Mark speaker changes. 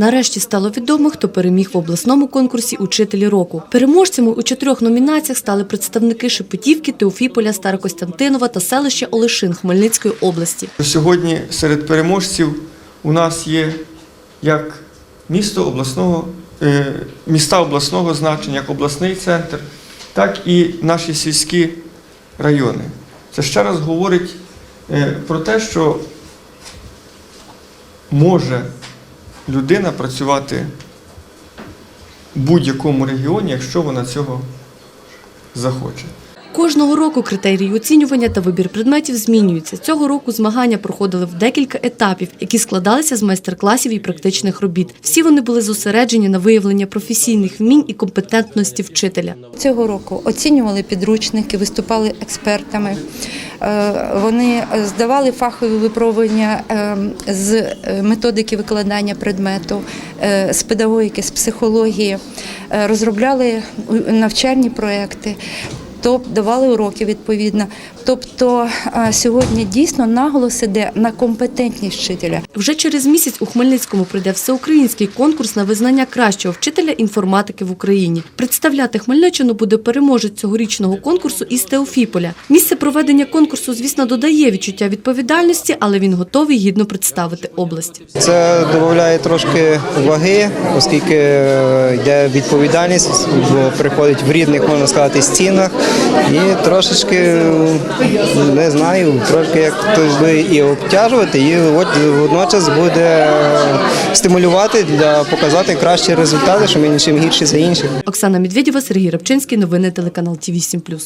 Speaker 1: Нарешті стало відомо, хто переміг в обласному конкурсі Учителі року. Переможцями у чотирьох номінаціях стали представники Шепетівки, Теофіполя, Старокостянтинова та селища Олешин Хмельницької області.
Speaker 2: Сьогодні серед переможців у нас є як місто обласного, е, міста обласного значення, як обласний центр, так і наші сільські райони. Це ще раз говорить е, про те, що може людина працювати в будь-якому регіоні, якщо вона цього захоче.
Speaker 1: Кожного року критерії оцінювання та вибір предметів змінюються. Цього року змагання проходили в декілька етапів, які складалися з майстер-класів і практичних робіт. Всі вони були зосереджені на виявлення професійних вмінь і компетентності вчителя.
Speaker 3: Цього року оцінювали підручники, виступали експертами. Е, Вони здавали фахові випробування е, з е, методики викладання предмету, з педагогіки, з психології, розробляли навчальні проекти. Тобто давали уроки відповідно. Тобто сьогодні дійсно наголос іде на компетентність вчителя.
Speaker 1: Вже через місяць у Хмельницькому прийде всеукраїнський конкурс на визнання кращого вчителя інформатики в Україні. Представляти Хмельниччину буде переможець цьогорічного конкурсу із Теофіполя. Місце проведення конкурсу, звісно, додає відчуття відповідальності, але він готовий гідно представити область.
Speaker 4: Це додає трошки ваги, оскільки е, йде відповідальність, бо приходить в рідних, можна сказати, стінах. І трошечки, не знаю, трошки як хтось би і обтяжувати, і от водночас буде стимулювати для показати кращі результати, що ми нічим гірші за інших.
Speaker 1: Оксана Медведєва, Сергій Рабчинський. Новини телеканал Ті 8